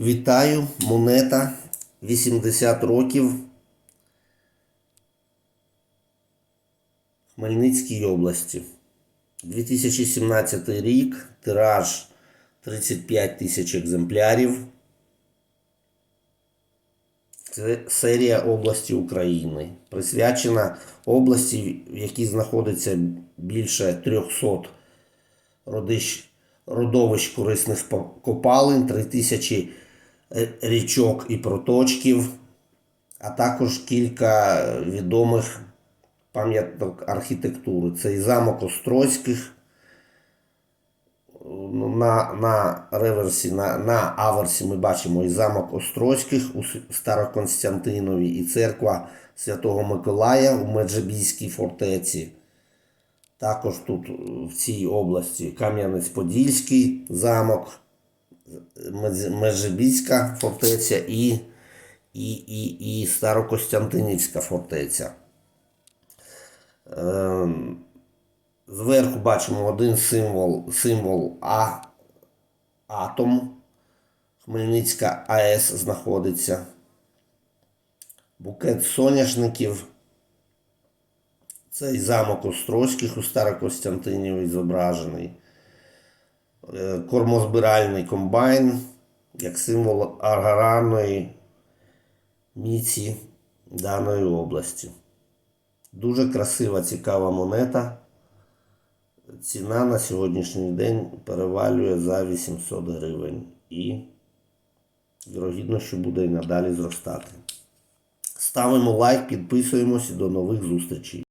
Вітаю, монета 80 років. Хмельницькій області. 2017 рік, тираж 35 тисяч екземплярів. Це серія області України. Присвячена області, в якій знаходиться більше 300 родищ, родовищ корисних копалин, 3000 е, річок і проточків, а також кілька відомих пам'яток архітектури. Це і замок Острозьких. Ну, На, на реверсі, на, на аверсі ми бачимо і замок Острозьких у С- Староконстантинові, і церква Святого Миколая у Меджибійській фортеці. Також тут е, в цій області Кам'янець-Подільський замок, Межибіська фортеця і, і, і, і Старокостянтинівська фортеця. Ем, Зверху бачимо один символ, символ А, атом. Хмельницька АЕС знаходиться. Букет соняшників. Цей замок Острозьких у Старокостянтиніві зображений. Е, Кормозбиральний комбайн як символ аграрної міці даної області. Дуже красива, цікава монета. Ціна на сьогоднішній день перевалює за 800 гривень. І вірогідно, що буде і надалі зростати. Ставимо лайк, підписуємося до нових зустрічей.